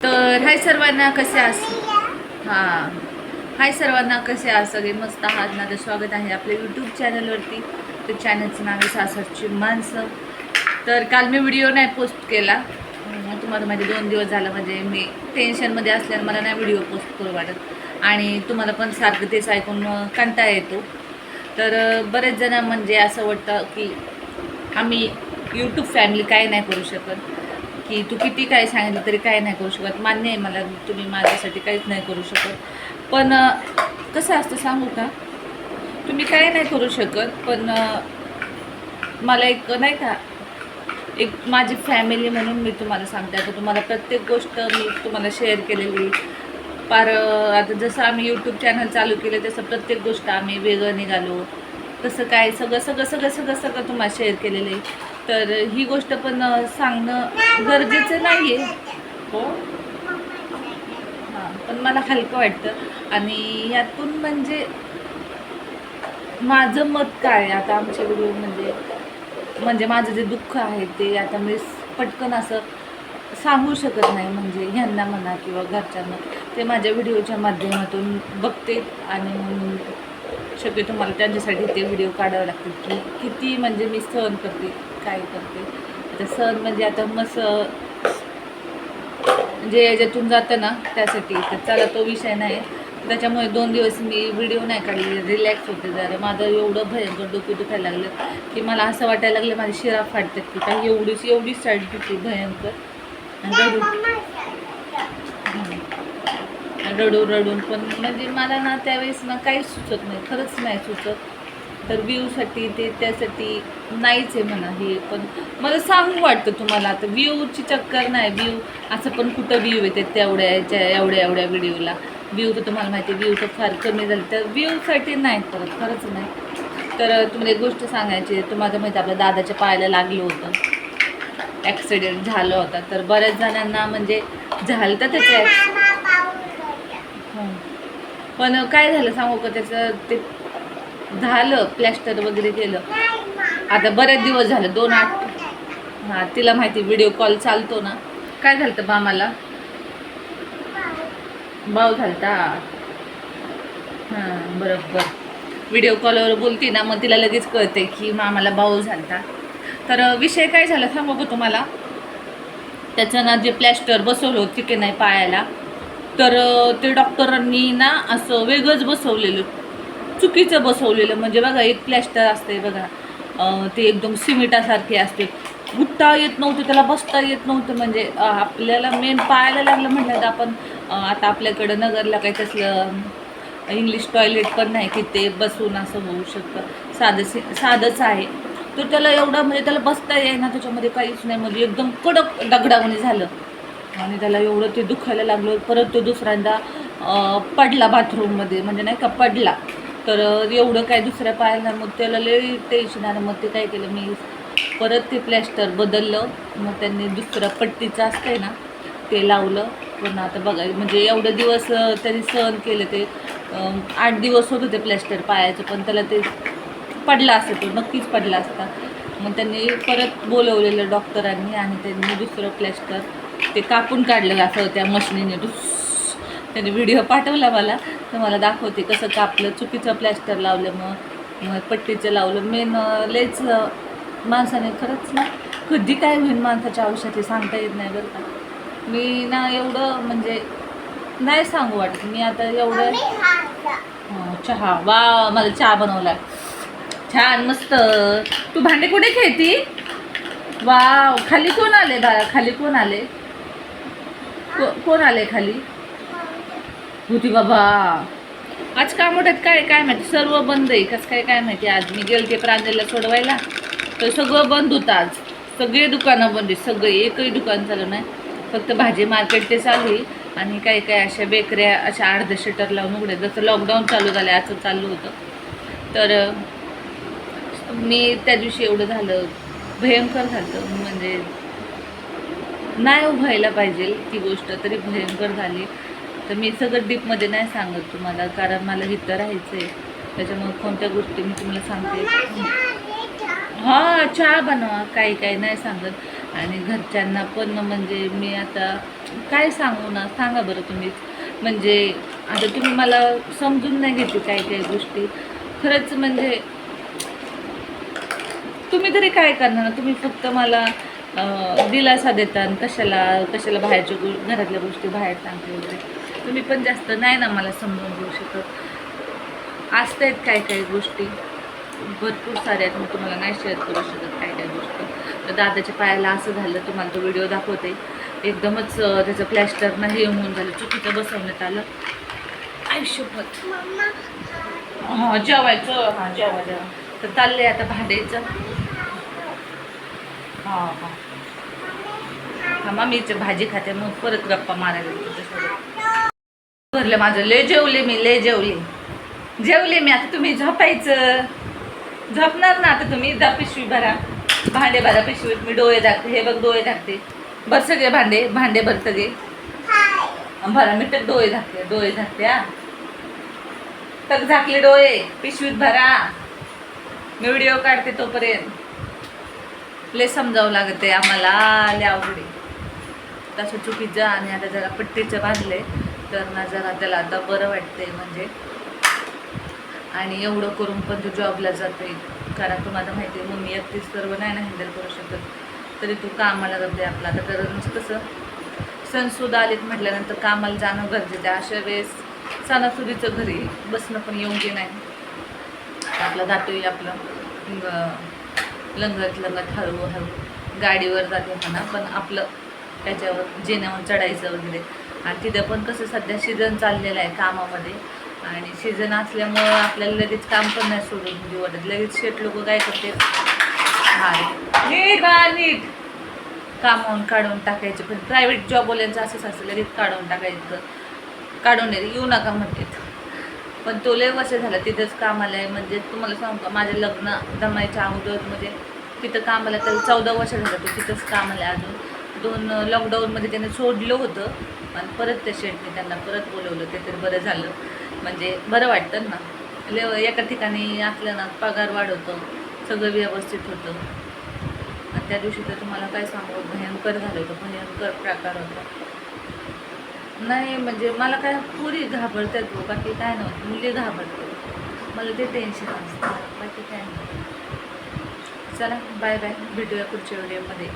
तर हाय सर्वांना कसे आस हां. हाय सर्वांना कसे आहात? सगळे मस्त आहात. माझं स्वागत आहे आपल्या यूट्यूब चॅनलवरती तर चॅनलचं नाव आहे सासरची माणसं. तर काल मी व्हिडिओ नाही पोस्ट केला. तुम्हाला माझे दोन दिवस झालं म्हणजे मी टेन्शनमध्ये असल्यानं मला नाही व्हिडिओ पोस्ट करू वाटत. आणि तुम्हाला पण सारखं तेच ऐकून अं, कंटाळा येतो. तर बरेच जण म्हणजे असं वाटतं की आम्ही यूट्यूब फॅमिली काय नाही करू शकत. की तू किती काय सांगितलं तरी काय नाही करू शकत. मान्य आहे मला तुम्ही माझ्यासाठी काहीच नाही करू शकत. पण कसं असतं सांगू का? तुम्ही काय नाही करू शकत पण मला एक नाही का एक माझी फॅमिली म्हणून मी तुम्हाला सांगते. आता तुम्हाला प्रत्येक गोष्ट मी तुम्हाला शेअर केलेली. फार आता जसं आम्ही यूट्यूब चॅनल चालू केलं तसं प्रत्येक गोष्ट आम्ही वेगळं निघालो. तसं काय सगळं सगळं सगळं सगळं सगळं तुम्हाला शेअर केलेलं आहे. तर ही गोष्ट पण सांगणं गरजेचं नाही आहे हो? हां पण मला हलकं वाटतं. आणि यातून म्हणजे माझं मत काय आता आमचे व्हिडिओ म्हणजे म्हणजे माझं जे दुःख आहे ते आता मी पटकन असं सांगू शकत नाही. म्हणजे ह्यांना म्हणा किंवा घरच्यांना. ते माझ्या व्हिडिओच्या माध्यमातून बघते आणि शक्यतो मला त्यांच्यासाठी ते व्हिडिओ काढावे लागतील की किती म्हणजे मी सहन करते. काय करते? आता सहन म्हणजे आता मस्त जे याच्यातून जातं ना त्यासाठी. तर चला तो विषय नाही. त्याच्यामुळे दोन दिवस मी व्हिडिओ नाही काढले. रिलॅक्स होते जरा. माझं एवढं भयंकर डोकं दुखायला लागलं की मला असं वाटायला लागलं माझी शिरा फाटतात की काही एवढीच एवढी साईड दुखी भयंकर. आणि रडून रडून पण म्हणजे मला ना त्यावेळेस ना काहीच सुचत नाही. खरंच नाही सुचत. तर व्ह्यूसाठी ते त्यासाठी नाहीच आहे म्हणा हे पण मला सांगू वाटतं तुम्हाला आता व्ह्यूची चक्कर नाही व्ह्यू असं पण कुठं व्ह्यू येते तेवढ्या याच्या एवढ्या एवढ्या व्हिडिओला. व्ह्यू तर तुम्हाला माहिती व्ह्यू तर फार कमी झाली तर व्ह्यूसाठी नाही करत खरंच नाही. तर तुम्हाला एक गोष्ट सांगायची आहे. तुम्हाला माहिती आपल्या दादाच्या पायाला लागलं होतं. ॲक्सिडेंट झालं होता. तर बऱ्याच जणांना म्हणजे झालं तर त्याचं हं. पण काय झालं सांगू का त्याचं ते झालं प्लॅस्टर वगैरे केलं. आता बरेच दिवस झालं दोन आठ. हां तिला माहिती व्हिडिओ कॉल चालतो ना. काय झालं तर मामाला? भाऊ झालता? हां बरोबर. व्हिडिओ कॉलवर बोलते ना मग तिला लगेच कळते की मामाला भाऊ झालता. तर विषय काय झाला सांगू का तुम्हाला? त्याचं ना जे प्लॅस्टर बसवलं होतं की नाही पायाला तर ते डॉक्टरांनी ना असं वेगळंच बसवलेलं. चुकीचं बसवलेलं म्हणजे बघा एक प्लॅस्टर असते बघा. ते एकदम सिमिटासारखी असते. उठता येत नव्हतं त्याला बसता येत नव्हतं म्हणजे आपल्याला मेन पाहायला लागलं म्हटलं तर आपण आता आपल्याकडं नगरला काही तसलं इंग्लिश टॉयलेट पण नाही की ते बसून असं होऊ शकतं. साधं साधंच आहे. तर त्याला एवढं म्हणजे त्याला बसता येईना त्याच्यामध्ये काहीच नाही. म्हणजे एकदम कडक दगडावणी झालं. आणि त्याला एवढं ते दुखायला लागलं. परत तो दुसऱ्यांदा पडला बाथरूममध्ये म्हणजे नाही का पडला. तर एवढं काय दुसऱ्या पायाला मग त्याला लई टेन्शन आलं. मग ते काय केलं मी परत ते प्लॅस्टर बदललं. मग त्यांनी दुसरं पट्टीचं असतंय ना ते लावलं. पण आता बघा म्हणजे एवढं दिवस त्यांनी सहन केलं ते. आठ दिवस होतं ते प्लॅस्टर पायाचं पण त्याला ते पडला असतं तो नक्कीच पडला असता. मग त्यांनी परत बोलवलेलं डॉक्टरांनी आणि त्यांनी दुसरं प्लॅस्टर ते कापून काढलेलं असं त्या मशिनीने दुस त्यांनी व्हिडिओ पाठवला मला. तर मला दाखवते कसं कापलं चुकीचं प्लॅस्टर लावलं मग. मग पट्टीचं लावलं. मेन लयच अं, माणसाने खरंच ना कधी काय होईल माणसाच्या आयुष्यात हे सांगता येत नाही बरं का. मी ना एवढं म्हणजे नाही सांगू वाटत. मी आता एवढं चहा वा मला चहा बनवला छान मस्त. तू भांडे कुठे खेळती? वाव खाली कोण आले बाळा? खाली कोण आले? को- कोण आले खाली? होती बाबा. आज काय मोठ्यात काय काय माहिती? सर्व बंद आहे. कसं काय काय माहिती? आज मी गेलते प्रांजलला सोडवायला. तर सगळं बंद होतं आज. सगळे दुकानं बंद आहेत. सगळे एकही दुकान चालू नाही. फक्त भाजी मार्केट ते चालू आहे. आणि काही काही अशा बेकऱ्या अशा अर्ध शटर लावून उघडे जसं लॉकडाऊन चालू झालं असं चालू होतं. तर मी त्या दिवशी एवढं झालं. भयंकर झालं. म्हणजे नाही उभायला पाहिजे ती गोष्ट. तरी भयंकर झाली. तर मी सगळं डीपमध्ये नाही सांगत तुम्हाला कारण मला इथं राहायचं आहे त्याच्यामुळे कोणत्या गोष्टी मी तुम्हाला सांगते. हां चहा बनवा काही काही नाही सांगत. आणि घरच्यांना पण म्हणजे मी आता काय सांगू ना सांगा बरं तुम्हीच. म्हणजे आता तुम्ही मला समजून नाही घेते काही काही गोष्टी. खरंच म्हणजे तुम्ही तरी काय करणार ना तुम्ही फक्त मला दिलासा देता आणि कशाला कशाला बाहेरच्या गो घरातल्या गोष्टी बाहेर सांगते वगैरे. तुम्ही पण जास्त नाही ना मला समजून घेऊ शकत. असतायत काही काही गोष्टी. भरपूर साऱ्या आहेत मी तुम्हाला नाही शेअर करू शकत काही काही गोष्टी. तर दादाच्या पायाला असं झालं तुम्हाला तो व्हिडिओ दाखवते. एकदमच त्याचं प्लॅस्टर नाही होऊन झालं. चुकीचं बसवण्यात आलं. आयुष्यभर. हां जेवायचं. हां जेवा जेवा. तर चाललंय आता भांडायचं. हां हां. हा मम्मीची भाजी खाते मग परत गप्पा मारायला भरलं माझं. लय जेवले मी लय जेवले. जेवले मी. आता तुम्ही झोपायचं. झोपणार ना आता तुम्ही. दा पिशवी भरा. भांडे भरा पिशवीत. मी डोळे टाकते हे बघ डोळे टाकते भर सगळे भांडे. भांडे भर सगळे. भरा मी तर डोळे झाकते. डोळे झाकते हा. तर झाकले डोळे. पिशवीत भरा. मी व्हिडिओ काढते तोपर्यंत. लय समजावं लागते आम्हाला. लय अवघडे तसं चुकीचं आणि आता जरा पट्टीचं बांधले तर ना जरा त्याला आता बरं वाटतंय म्हणजे. आणि एवढं करून पण तो जॉबला जाते कारण तुम्हाला माहिती आहे मम्मी एकटीच सर्व नाही ना हँडल करू शकत. तरी तू कामाला जाते आपला. आता तर कसं सणसुद्धा आलेत म्हटल्यानंतर कामाला जाणं गरजेचं आहे. अशा वेळेस सणासुदीचं घरी बसणं पण योग्य नाही. आपलं जातोय आपलं. लंगत लंगत हळूहळू गाडीवर जाते म्हणा. पण आपलं त्याच्यावर जेण्यावर चढायचं वगैरे. आणि तिथं पण कसं सध्या सीझन चाललेलं आहे कामामध्ये. आणि सीझन असल्यामुळं आपल्याला लगेच काम पण नाही सोडून म्हणजे वाटत लगेच शेट लोक काय करते हा नीट बा नीट. कामावून काढून टाकायचे पण प्रायव्हेट जॉबवाल्यांचं असंच असतं लगेच काढून टाकायचं. काढून येऊ नका म्हणतात. पण तो लय वर्ष झाला तिथंच कामाला आहे म्हणजे तुम्हाला सांगतो माझे माझं लग्न जमायच्या अगोदर म्हणजे तिथं कामाला तर चौदा वर्ष झालं तो तिथंच कामाला आहे अजून. दोन लॉकडाऊनमध्ये त्याने सोडलं होतं. आणि परत त्या शेडने त्यांना परत बोलवलं ते तर बरं झालं. म्हणजे बरं वाटतं ना. ले एका ठिकाणी असलं ना पगार वाढवतो सगळं व्यवस्थित होतं. आणि त्या दिवशी तर तुम्हाला काय सांगू भयंकर झालं होतं भयंकर प्रकार होता. नाही म्हणजे मला काय पुरी घाबरतात गो बाकी काय नव्हतं मुली घाबरतात. मला ते टेन्शन असतं बाकी काय नाही. चला बाय बाय भेटूया पुढच्या व्हिडिओमध्ये